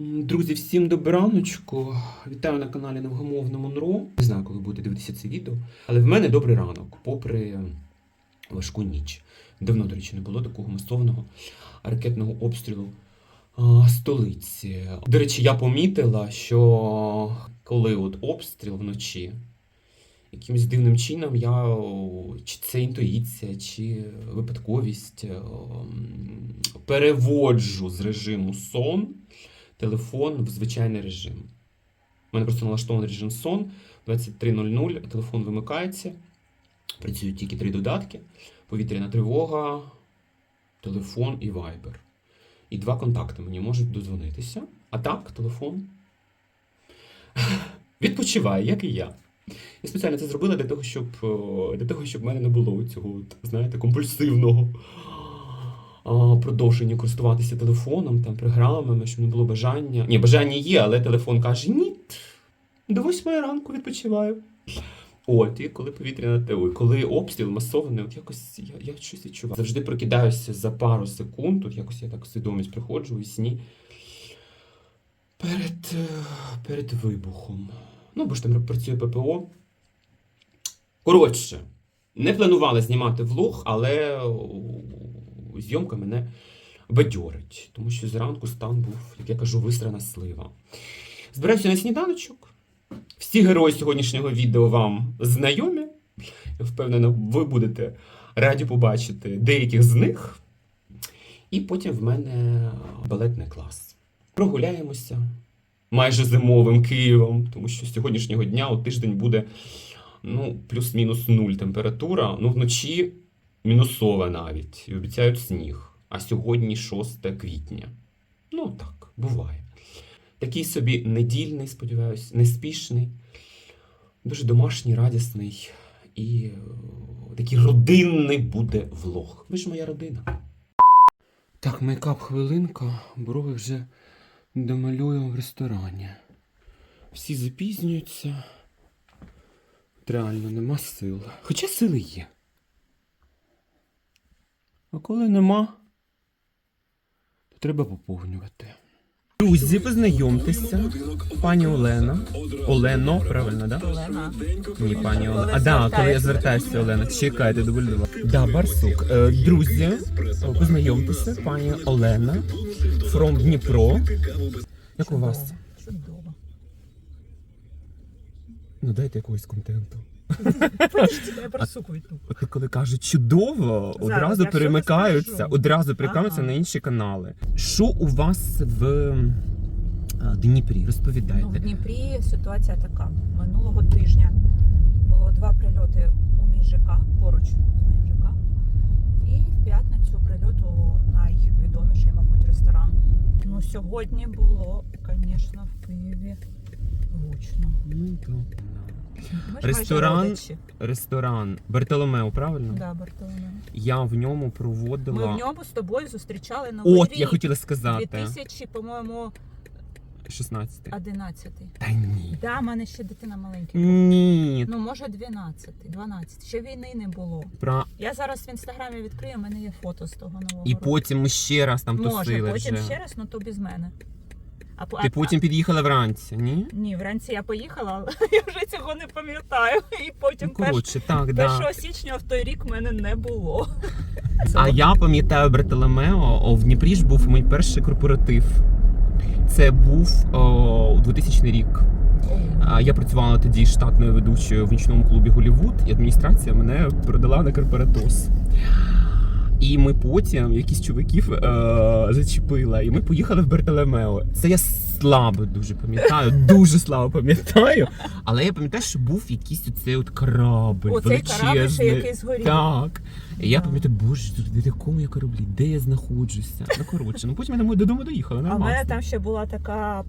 Друзі, всім добраночку. Вітаю на каналі Невгамовна Монро. Не знаю, коли будете дивитися це відео, але в мене добрий ранок, попри важку ніч. Давно, до речі, не було такого масовного ракетного обстрілу а, столиці. До речі, я помітила, що коли от обстріл вночі, якимось дивним чином я чи це інтуїція, чи випадковість переводжу з режиму сон телефон в звичайний режим. У мене просто налаштований режим сон 23.00, телефон вимикається, працюють тільки три додатки: повітряна тривога, телефон і Viber. І два контакти мені можуть дозвонитися. А так, телефон відпочиває, як і я. Я спеціально це зробила для того, щоб, для того, щоб в мене не було цього, знаєте, компульсивного продовження користуватися телефоном, там, програмами, щоб не було бажання. Ні, бажання є, але телефон каже: ні, до восьмої ранку відпочиваю. От, і коли повітряна ой, коли обстріл масований, от якось я, я щось відчуваю. Завжди прокидаюся за пару секунд, от якось я так свідомість приходжу у сні перед, е, перед вибухом. Ну, бо ж там працює ППО. Коротше, не планувала знімати влог, але зйомка мене бадьорить, тому що зранку стан був, як я кажу, висрана слива. Збираюся на сніданочок. Всі герої сьогоднішнього відео вам знайомі. Я впевнена, ви будете раді побачити деяких з них. І потім в мене балетний клас. Прогуляємося майже зимовим Києвом, тому що з сьогоднішнього дня у тиждень буде ну, плюс-мінус нуль температура. Ну, вночі мінусова навіть. І обіцяють сніг. А сьогодні 6 квітня. Ну так, буває. Такий собі недільний, сподіваюся, неспішний, дуже домашній, радісний і е, такий родинний буде влог. Ви ж моя родина. Так, мейкап хвилинка, брови вже домалюю в ресторані. Всі запізнюються. Реально нема сил. Хоча сили є. А коли нема, то треба поповнювати. Друзі, познайомтеся. Пані Олена. Олено, правильно, да? Олена. Ні, пані Олена. А, да, коли я звертаюся, Олена. Чекайте, дубль два. Да, Барсук. Е, Друзі, познайомтеся, пані Олена. From Дніпро. Як у вас? Чудово. Ну, дайте якогось контенту. Подожди, я відту. От коли кажуть чудово, одразу я перемикаються, розкажу. одразу перемикаються Ага. на інші канали. Що у вас в а, Дніпрі? Ну, Розповідайте. в Дніпрі ситуація така. Минулого тижня було два прильоти у мій ЖК, поруч з моїм ЖК. І в п'ятницю прильот у найвідоміший, мабуть, ресторан. Ну, сьогодні було, звісно, в Києві гучно. Ну, то, Ресторан? Ресторан Бертоломео, правильно? Да, Бартоломео. Я в ньому проводила. Ми в ньому з тобою зустрічали новий От, рік. я хотіла сказати. 2000, по-моєму, 16. 11. Та ні. Да, в мене ще дитина маленька. Ні. Ну, може, 12, 12. Ще війни не було. Про... Я зараз в інстаграмі відкрию, у мене є фото з того нового І року. потім ми ще раз там Може, тусили потім вже. ще раз, ну то без мене. А, по- Ти а- потім під'їхала вранці, ні? Ні, вранці я поїхала, але я вже цього не пам'ятаю. І потім Ну, перш- коротше, так, 1 да. січня в той рік в мене не було. А я пам'ятаю Бертоломео, о, в Дніпрі ж був мій перший корпоратив. Це був о, 2000 рік. А Я працювала тоді штатною ведучою в нічному клубі Голівуд, і адміністрація мене продала на корпоратос. І ми потім якісь чуваків е, зачепила, і ми поїхали в Бертоломео. Це я слабо дуже пам'ятаю, дуже слабо пам'ятаю. Але я пам'ятаю, що був якийсь оцей от корабль. Оцей корабль, ще який згорів. Так. І я пам'ятаю, боже, тут в якому я кораблі, де я знаходжуся. Ну коротше, ну потім я домой- додому доїхала. А в мене там ще була така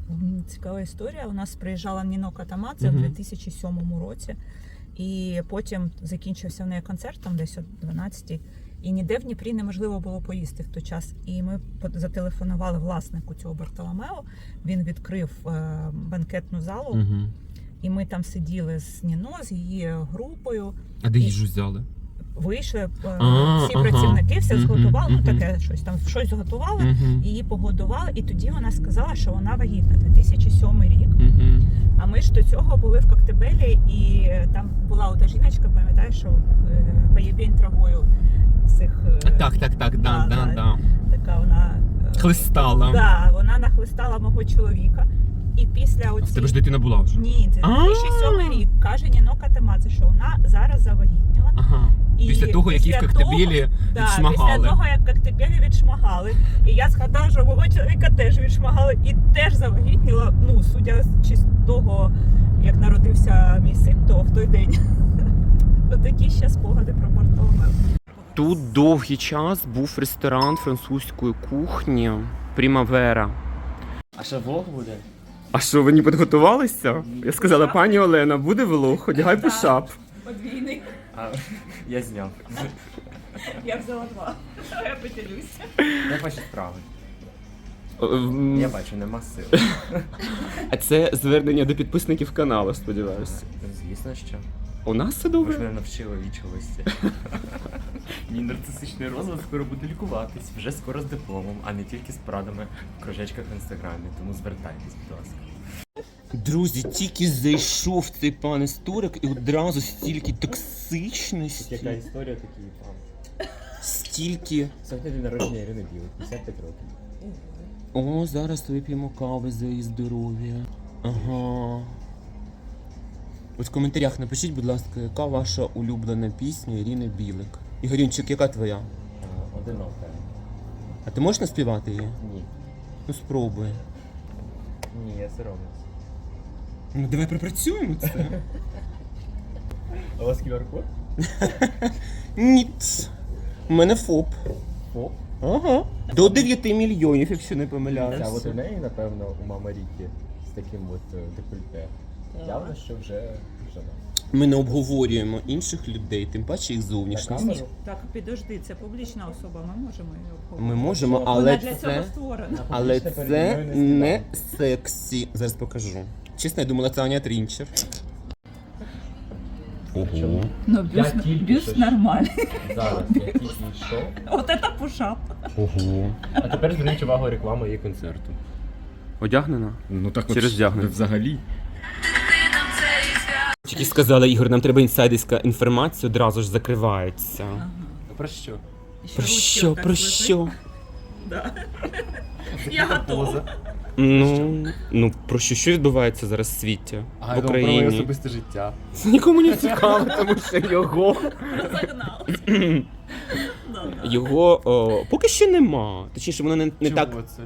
цікава історія. У нас приїжджала Ніно Катамадзе в 2007 році, і потім закінчився в неї концерт там десь о 12 і ніде в Дніпрі неможливо було поїсти в той час. І ми зателефонували власнику цього Бартоломео. Він відкрив е, банкетну залу, Мгм. і ми там сиділи з Ніно, з її групою. А де їжу взяли? вийшли е, А, всі ага. працівники, все зготували, ну таке щось там щось зготували, її погодували, і тоді вона сказала, що вона вагітна 2007 рік. А ми ж до цього були в Коктебелі, і там була ота жіночка, пам'ятаєш, що е, поєбінь травою цих е, Так, так, так, да, Да, да, да. така вона е, Хлистала. Да, вона нахлистала мого чоловіка. І після А в тебе ж дитина була вже. Ні, це 2007 рік. Каже Ніно Катемадзе, що вона зараз завагітніла. Ага. І Після того, як після Коктебелі Да, відшмагали. після того, як Коктебелі відшмагали. І я згадала, що мого чоловіка теж відшмагали і теж завагітніла. Ну, судя з того, як народився мій син, то в той день. Отакі ще спогади про Бартоломео. Тут довгий час був ресторан французької кухні Примавера. А ще влог буде? А що, ви не підготувалися? Я сказала, пані Олена, буде влог, одягай пушап. Подвійний. А, я зняв. Я взяла два. Я поділюся. Я бачу справи. Я бачу, нема сил. А це звернення до підписників каналу, сподіваюся. Звісно, що. У нас все Ви ж добре. мене навчили вічливості. Мій нарцисичний розлад скоро буде лікуватись, вже скоро з дипломом, а не тільки з порадами в кружечках в інстаграмі. Тому звертайтесь, будь ласка. Друзі, тільки зайшов цей пан історик і одразу стільки токсичності, історія, такий план. стільки. Сьогодні день народження Ірини Білик, 55 років. О, зараз вип'ємо кави за її здоров'я. Ага. От в коментарях напишіть, будь ласка, яка ваша улюблена пісня Ірини Білик. Ігорінчик, яка твоя? Одинока. А ти можеш наспівати її? Ні. Ну спробуй. Ні, я соромлюсь. Ну давай пропрацюємо це. А у вас QR-код? Ні. У мене ФОП. О. Ага. До 9 мільйонів, якщо не А от у неї, напевно, у мами Ріки з таким от е, декольте. Явно, що вже жена. Ми не обговорюємо інших людей, тим паче їх зовнішність. камеру? Так, підожди, це публічна особа, ми можемо її Ми обговорити. можемо, але Вона для цього це. створена. Але Публічне це перед мною не сексі. Зараз покажу. Чесно, я думала, це Аня Трінчер. Ого. Ну, Я тільки бюст що ж- нормальний. Зараз я тільки йшов. От це пушап. Ого. А тепер зверніть увагу реклама її концерту. Одягнена? Ну так Чи роздягнена? взагалі. Тільки сказала Ігор, нам треба інсайдерська інформація, одразу ж закривається. Про що? Про що, про що? Да. Я готова. Ну, ну про що, що відбувається зараз в світі? А в про моє Україні? особисте життя. Це нікому не цікаво, тому що його. Його о, поки що нема. Точніше, воно не, не Чого так. це?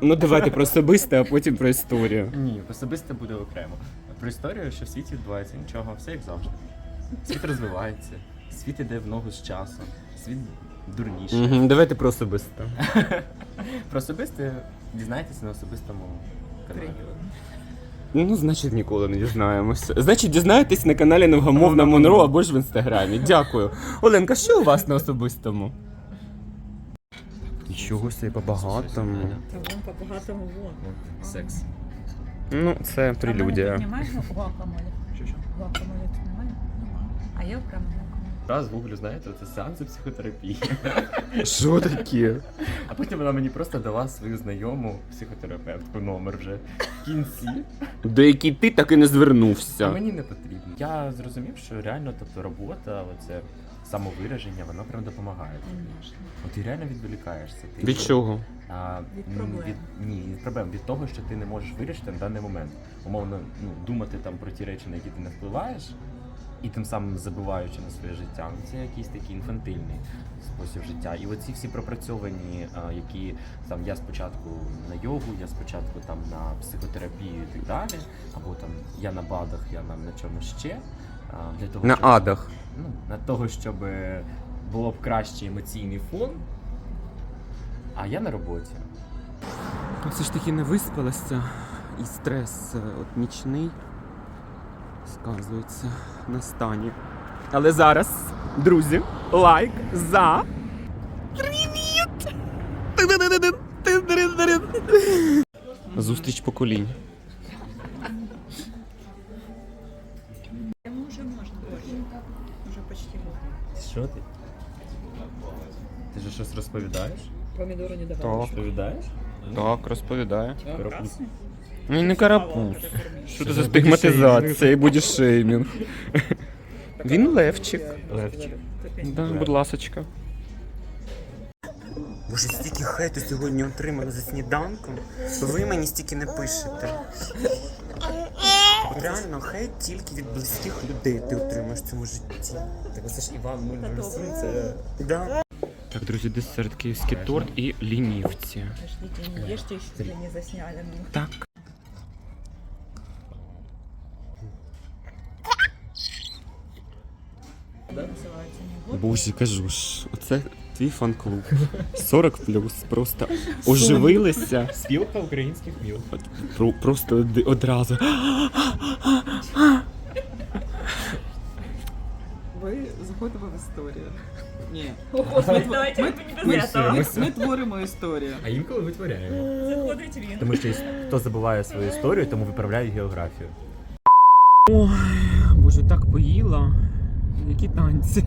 Ну давайте про особисте, а потім про історію. Ні, особисте буде окремо. Про історію, що в світі відбувається нічого, все як завжди. Світ розвивається, світ іде в ногу з часом, світ дурніше. Угу, давайте про особисте. Про особисте дізнайтеся на особистому каналі. Ну, значить, ніколи не дізнаємося. Значить, дізнаєтесь на каналі Невгамовна Монро або ж в інстаграмі. Дякую. Оленка, що у вас на особистому? Нічого собі по-багатому. Та вон по багатому вон. Секс. Ну, це прелюдія. Немає гуакамолі? Що що? Гуакамолі тут немає? Немає. А є окремо гуакамолі? Раз гуглю, знаєте, це сеанси психотерапії. Що таке? А потім вона мені просто дала свою знайому психотерапевтку номер вже в кінці. До якій ти так і не А звернувся. мені не потрібно. Я зрозумів, що реально тобто робота, оце самовираження, воно прям допомагає. Звісно. От ти реально відволікаєшся. Ти Від чого? А, Від м, проблем. Від, ні, від проблем, від того, що ти не можеш вирішити на даний момент. Умовно, ну, думати там про ті речі, на які ти не впливаєш, і тим самим забуваючи на своє життя. Ну, Це якийсь такий інфантильний спосіб життя. І оці всі пропрацьовані, а, які там я спочатку на йогу, я спочатку там на психотерапію і так далі, або там я на БАДах, я на, на чомусь ще. а, Для того, На щоб- адах. Ну, на того, щоб було б кращий емоційний фон. А я на роботі. Все ж таки не виспалася, і стрес е, от нічний сказується на стані. Але зараз, друзі, лайк за. Привіт! Зустріч поколінь. Що ти? Ти же щось розповідаєш? Помідору не Так. Розповідаєш? Так, розповідає. Карапуз. Ну не карапуз. Що це за стигматизація і бодішеймінг? Він левчик. Левчик. Да, будь ласочка. Боже, стільки хейту сьогодні отримали за сніданком. Ви мені стільки не пишете. Реально, хейт тільки від близьких людей ти отримаєш в цьому житті. Так це ж Іван 007, це Да. Так, друзі, десерт, київський торт і лінівці. Подождите, не ешьте еще, если не засняли. Ну, Так. называется не вот. Боже, кажу ж, оце твій фан-клуб. 40 плюс. Просто оживилися. спілка українських міл. Про- Просто од- одразу. Ви заходимо в історію. Ні. Давайте Ми, не ми, без этого. ми, ми творимо історію. А інколи витворяємо. Заходить він. Тому що хто забуває свою історію, тому виправляє географію. Ой, боже, так поїла. Які танці.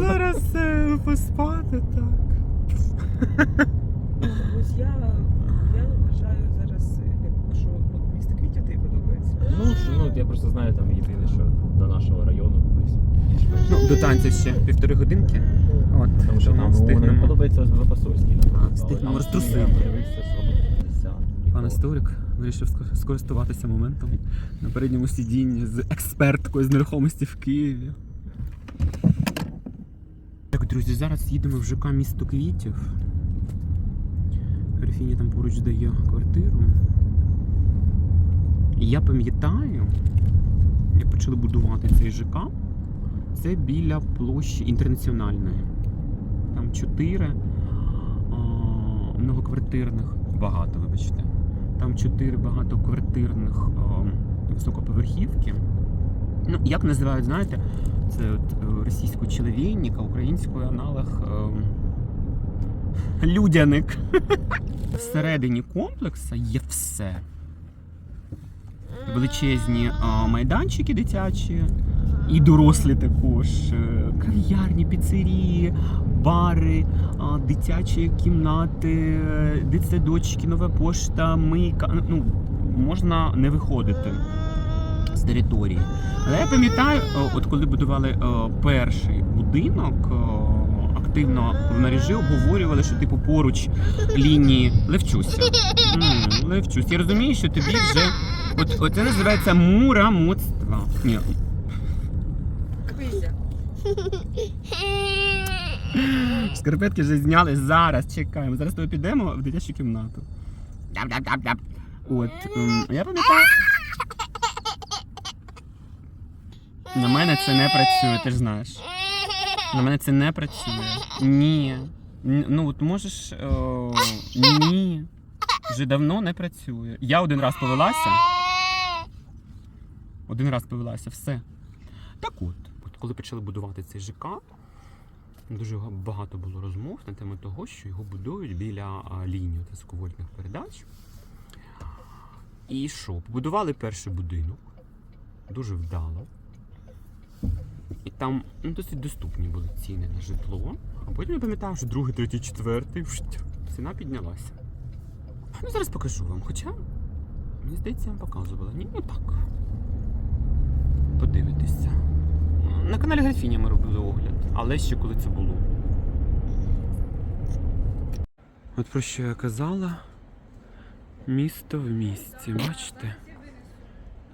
Зараз е, поспати так. Ось я вважаю зараз, як- що ну, місто квітів тобі подобається. Ну, що, ну, я просто знаю там єдине, що до нашого району більш-менш. Ну, до танця ще півтори годинки. От, Тому що там ну, мені подобається Запасовський. А, встигнемо, розтрусив. Пан історик вирішив ско- скористуватися моментом на передньому сидінні з експерткою з нерухомості в Києві. Так, друзі, зараз їдемо в ЖК місто квітів. Графіня там поруч дає квартиру. І я пам'ятаю, як почали будувати цей ЖК, це біля площі інтернаціональної. Там чотири многоквартирних, багато, вибачте. Там чотири багатоквартирних а, високоповерхівки. Ну, як називають, знаєте, це от е, російською а українською аналог е, людяник. Всередині комплексу є все. Величезні майданчики дитячі, і дорослі також. е, Кав'ярні, піцерії, бари, дитячі кімнати, е, дитсадочки, нова пошта, мийка. Ну, можна не виходити з території. Але я пам'ятаю, е, от коли будували е, перший будинок, е, активно в мережі обговорювали, що типу поруч лінії Левчуся. Левчусь. Я розумію, що тобі вже. От, от це називається мурамоцтво. Ні, Квізя. Шкарпетки вже зняли зараз, чекаємо. Зараз тобі підемо в дитячу кімнату. От, ем, я пам'ятаю. На мене це не працює, ти ж знаєш. На мене це не працює. Ні. Н- Ну, от можеш. О, ні. Вже давно не працює. Я один раз повелася. Один раз повелася, все. Так от, коли почали будувати цей ЖК, Дуже багато було розмов на тему того, що його будують біля лінії високовольтних передач. І що? Побудували перший будинок, дуже вдало. І там ну, досить доступні були ціни на житло. А потім я пам'ятаю, що другий, третій, четвертий ціна піднялася. Ну, зараз покажу вам. Хоча, мені здається, я вам показувала. Ні, ну так. Подивитися. На каналі Графіня ми робили огляд, але ще коли це було. От про що я казала. Місто в місті, бачите?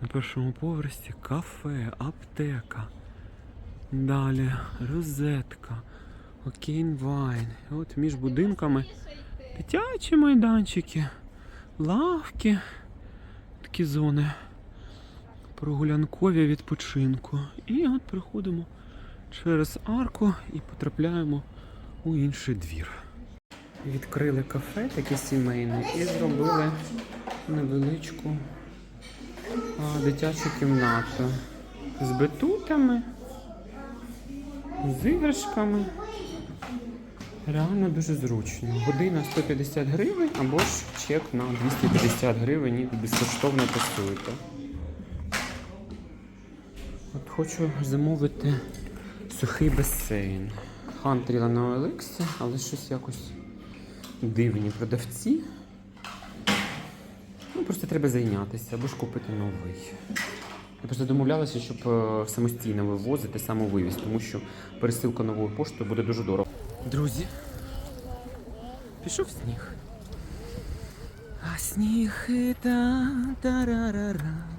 На першому поверсі кафе, аптека. Далі розетка, окейн вайн. І от між будинками дитячі майданчики, лавки, такі зони прогулянкові відпочинку. І от приходимо через арку і потрапляємо у інший двір. Відкрили кафе таке сімейне і зробили невеличку дитячу кімнату з бетутами, з іграшками. Реально дуже зручно. Година 150 гривень або ж чек на 250 гривень безкоштовно тестуєте. От хочу замовити Сухий басейн. Хантріла на Олексі, але щось якось дивні продавці. Ну, просто треба зайнятися або ж купити новий. Я просто домовлялася, щоб е, самостійно вивозити самовивіз, тому що пересилка новою поштою буде дуже дорого. Друзі, пішов сніг. А сніг і та тарарара.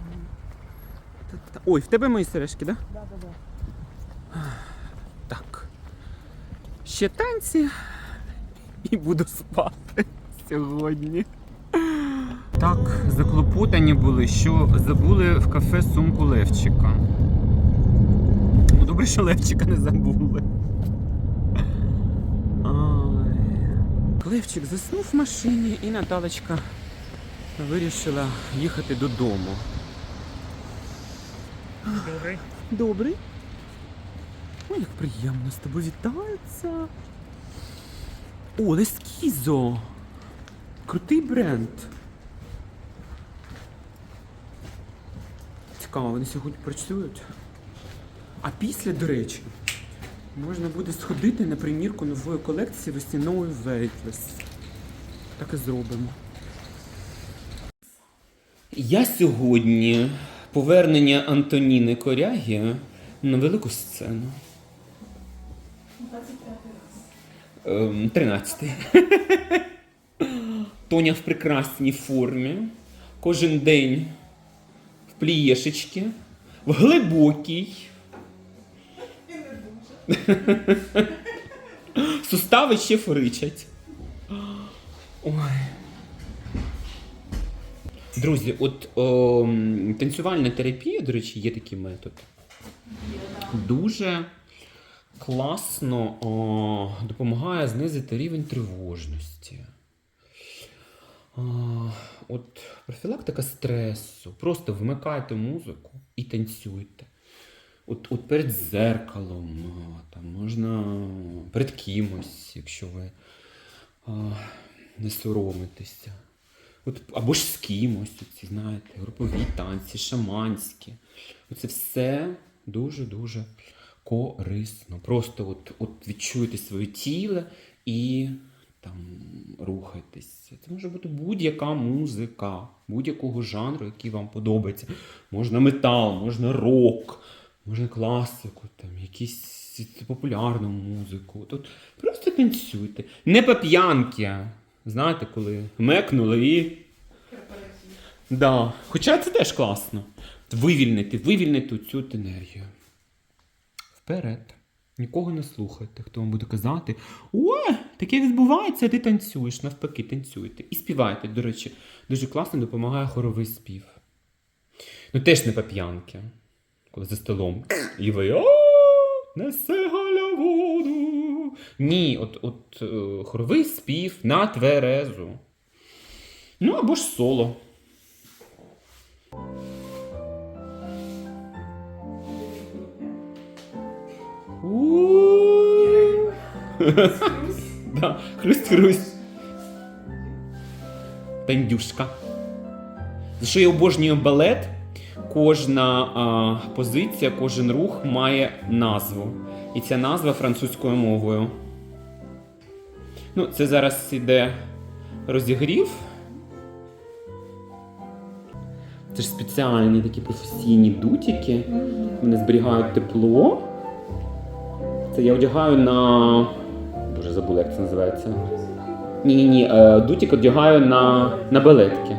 Ой, в тебе мої сережки, так? Да? Так. Ще танці і буду спати сьогодні. Так, заклопотані були, що забули в кафе сумку Левчика. Ну, добре, що Левчика не забули. Левчик заснув в машині і Наталочка вирішила їхати додому. Добрий. Добрий. Ой, як приємно з тобою вітаються. О, Лескізо. Крутий бренд. Цікаво, вони сьогодні працюють. А після, до речі, можна буде сходити на примірку нової колекції весняної Weightless. Так і зробимо. Я сьогодні повернення Антоніни Коряги на велику сцену. 13. Тоня в прекрасній формі. Кожен день в плієшечки, в глибокій. Сустави ще фричать. Ой. Друзі, от о, танцювальна терапія, до речі, є такий метод. Дуже класно о, допомагає знизити рівень тривожності. А, от профілактика стресу. Просто вмикайте музику і танцюйте. От, от перед зеркалом, там можна перед кимось, якщо ви а, не соромитеся. От, або ж з кимось, ці, знаєте, групові танці, шаманські. Оце все дуже-дуже корисно. Просто от, от відчуйте своє тіло і там рухайтеся. Це може бути будь-яка музика, будь-якого жанру, який вам подобається. Можна метал, можна рок, можна класику, там, якісь популярну музику. Тут просто танцюйте. Не по п'янки. Знаєте, коли мекнули і. Да. Хоча це теж класно. Вивільнити, вивільнити цю енергію. Вперед. Нікого не слухайте, хто вам буде казати: О, таке відбувається, ти танцюєш. Навпаки, танцюйте. І співайте, до речі, дуже класно допомагає хоровий спів. Ну, теж не по п'янки. Коли за столом. І ви о, несе. Ні, от, от е, хоровий спів на тверезу. Ну або ж соло. Хрусть-хрусть. Тандюшка. За що я обожнюю балет? Кожна а, позиція, кожен рух має назву. І ця назва французькою мовою. Ну, це зараз іде розігрів. Це ж спеціальні такі професійні дутики. Вони зберігають тепло. Це я одягаю на. Боже, забула, як це називається. Ні, ні, ні. Дутик одягаю на, на балетки.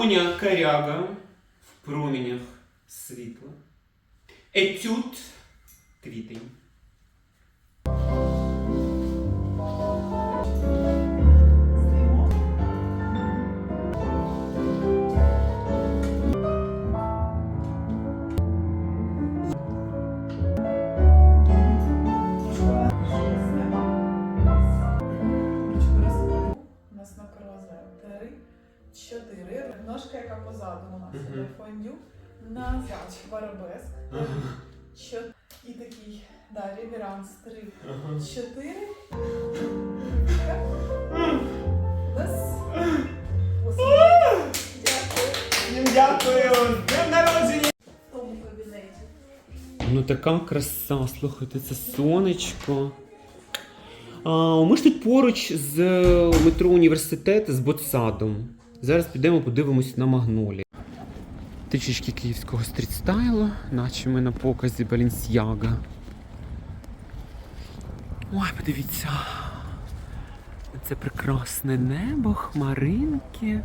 Тоня коряга в променях світла. Етюд квітень. Чотири. Ножка, яка позаду у нас іде фондю. Назад в арабеск. чотири. І такий, да, реверанс. Три, чотири. Раз. Дякую. Дякую! Днем народження! В тому кабінеті. Ну така краса, слухайте, це сонечко. А, ми ж тут поруч з метро університет з ботсадом. Зараз підемо подивимось на магнолі. Трішечки київського стрітстайлу, наче ми на показі Балінсяга. Ой, подивіться. Це прекрасне небо, хмаринки.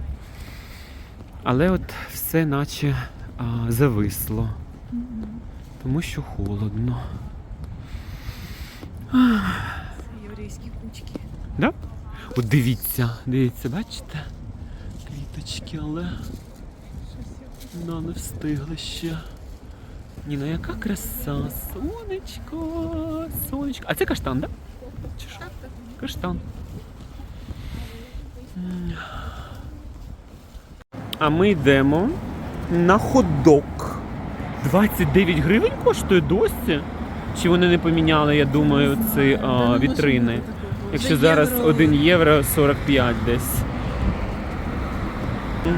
Але от все наче а, зависло тому що холодно. Це Єврейські кучки. Да? От дивіться, дивіться, бачите? Квіточки, але да, не встигли ще. Ні, ну яка краса, сонечко, сонечко. А це каштан, так? Да? Чи що? Каштан. А ми йдемо на ходок. 29 гривень коштує досі? Чи вони не поміняли, я думаю, ці а, вітрини? Якщо зараз 1 євро 45 десь. Угу.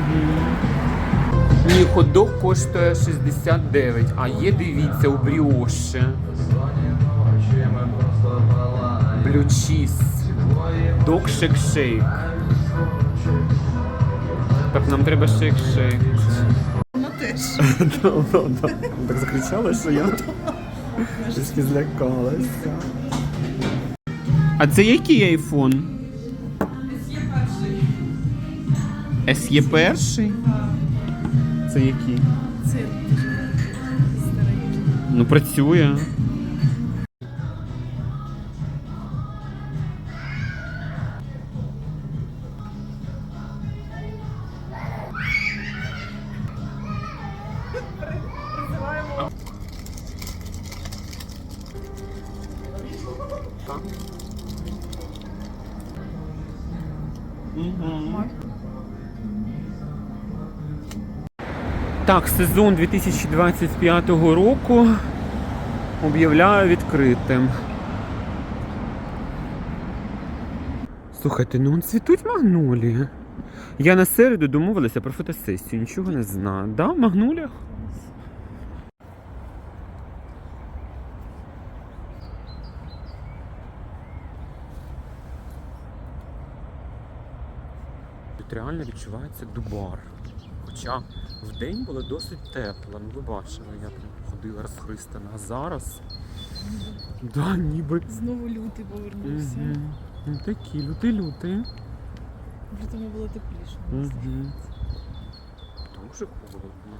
Ні, ходок коштує 69, а є, дивіться, у бріоші. Блючіс. Док шейк-шейк. Так, нам треба шейк-шейк. Вона теж. Так закричала, що я трішки злякалася. А це який айфон? SE перший? Це який? Це дуже старий. Ну працює. Сезон 2025 року об'являю відкритим. Слухайте, ну он цвітуть магнолії. Я на середу домовилася про фотосесію, нічого не знаю. Да, в магноліях? Тут реально відчувається дубар. Хоча в день було досить тепло. Ну ви бачили, я там ходила розхристана. А зараз. Да, ніби. Знову лютий повернувся. Ну, Такі люти-люти. Вже тому було тепліше. Угу. Дуже холодно.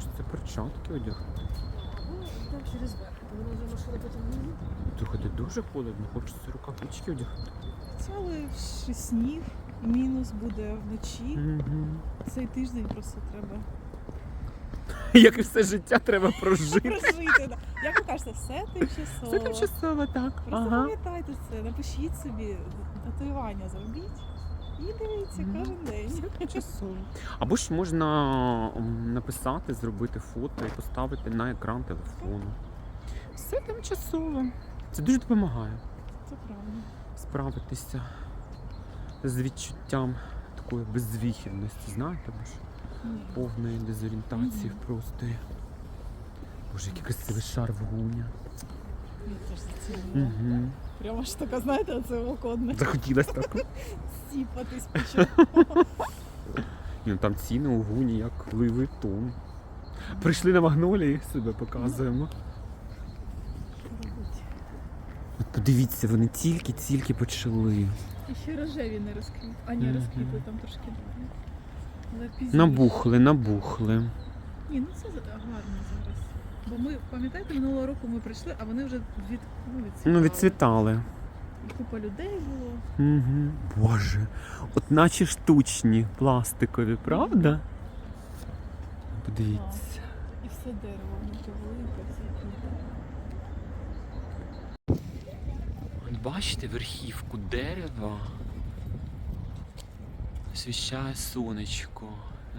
Чи це перчатки одягнути? Ну, там через верх, вже машина потім не Слухайте, дуже холодно, хочеться рукавички одягнути. Обіцяли сніг, мінус буде вночі. Цей тиждень просто треба Як і все життя треба прожити. прожити. да. Як ви кажете, все тимчасово. Це тимчасово так. Просто Ага. пам'ятайте це, напишіть собі татуювання зробіть і дивіться кожен день. Тимчасово. Або ж можна м, написати, зробити фото і поставити на екран телефону. Все тимчасово. Це дуже допомагає Це правда. Справитися з відчуттям такої безвихідності, знаєте, бо ж повної дезорієнтації Мгм. просто. Боже, який красивий шар в гуня. Угу. Прямо ж така, знаєте, це окодне. Захотілося так. Сіпатись почав. Ну там ціни у гуні як Луї. Прийшли на магнолії, себе показуємо. От подивіться, вони тільки-тільки почали. І ще рожеві не розквіт. А ні, розквітли там трошки далі. Але пізніше. Набухли, набухли. Ні, ну це за- гарно зараз. Бо ми, пам'ятаєте, минулого року ми прийшли, а вони вже від, ну, відцвітали. Ну, відцвітали. І купа людей було. Угу. Боже, от наче штучні, пластикові, правда? Подивіться. І все дерево, воно таке велике, все круто. От бачите верхівку дерева. Освіщає сонечко.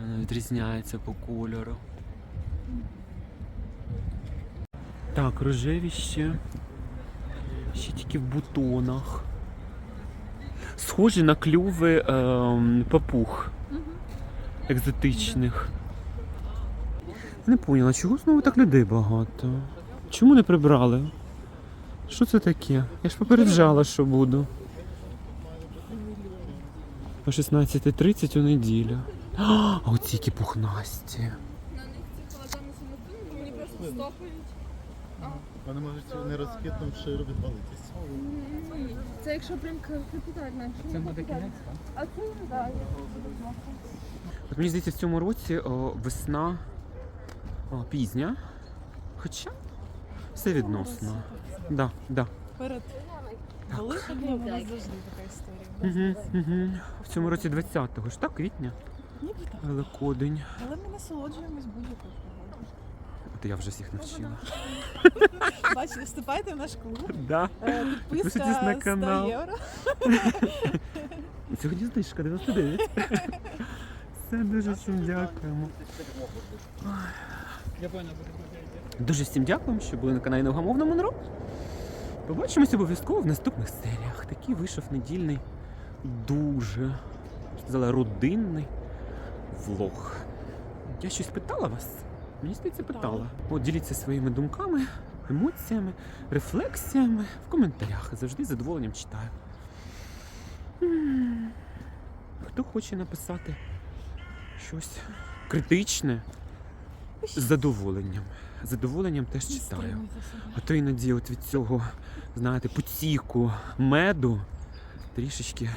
Воно відрізняється по кольору. Так, рожеві ще. Ще тільки в бутонах. Схожі на клюви ем, папуг екзотичних. Не поняла, чого знову так людей багато? Чому не прибрали? Що це таке? Я ж попереджала, що буду. О 16.30 у неділю. А, оці які пухнасті. Вони можуть не розкиднувши відвалитися. Це якщо прям капітально. Це буде кінець, А це так. От мені здається, в цьому році о, весна о, пізня. Хоча все відносно. Да, да. Перед Великоднем у нас завжди така історія. Угу, угу. В цьому році 20-го ж, так, квітня? Ніби так. Великодень. Але ми насолоджуємось будь-якою погодою. От я вже всіх навчила. Бачите, вступайте в наш клуб. Да. Е, Підписуйтесь Підписка на 100 канал. євро. Сьогодні знижка 99. Все дуже всім дякуємо. Дуже всім дякуємо, що були на каналі Невгамовна Монро. Побачимось обов'язково в наступних серіях. Такий вийшов недільний, дуже сказала, родинний влог. Я щось питала вас? Мені здається, питала. От діліться своїми думками, емоціями, рефлексіями в коментарях. Завжди з задоволенням читаю. Хто хоче написати щось критичне з задоволенням. З задоволенням теж читаю. А то іноді от від цього, знаєте, потіку меду трішечки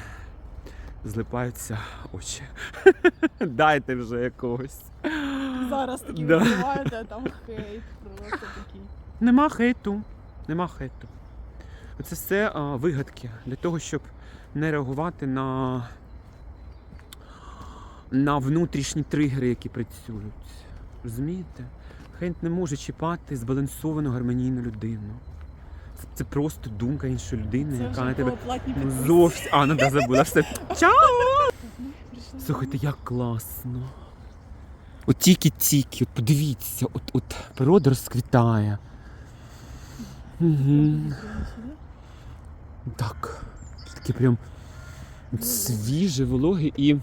злипаються очі. Дайте вже якогось. Зараз такі Да. а там хейт просто такий. Нема хейту. Нема хейту. Це все а, вигадки для того, щоб не реагувати на, на внутрішні тригери, які працюють. Розумієте? Хейт не може чіпати збалансовану гармонійну людину. Це, це просто думка іншої людини, Це яка на тебе ну, зовсім. А, ну да, забула все. Чао! Слухайте, як класно. От тільки-тільки, от подивіться, от, от природа розквітає. Угу. Так. Таке прям свіже, вологе і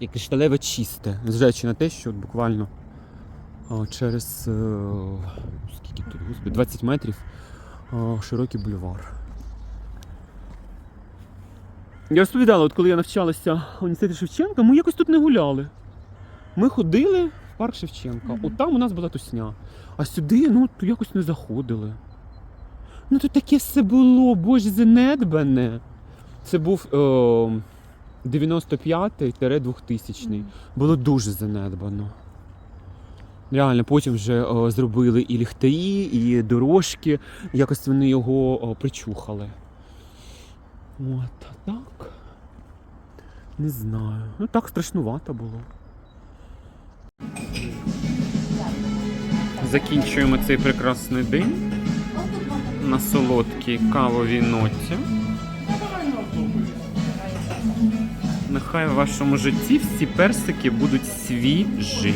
як кришталеве чисте. Незважаючи на те, що от буквально через е, скільки тут, господи, 20 метрів широкий бульвар. Я розповідала, от коли я навчалася в університеті Шевченка, ми якось тут не гуляли. Ми ходили в парк Шевченка. От там у нас була тусня. А сюди, ну, то якось не заходили. Ну тут таке все було, боже, занедбане. Це був е, 95-2000. Було дуже занедбано. Реально, потім вже е, зробили і ліхтарі, і дорожки. Якось вони його е, причухали. От, а так. Не знаю. Ну так страшнувато було. Закінчуємо цей прекрасний день на солодкій кавовій ноті. Нехай в вашому житті всі персики будуть свіжі.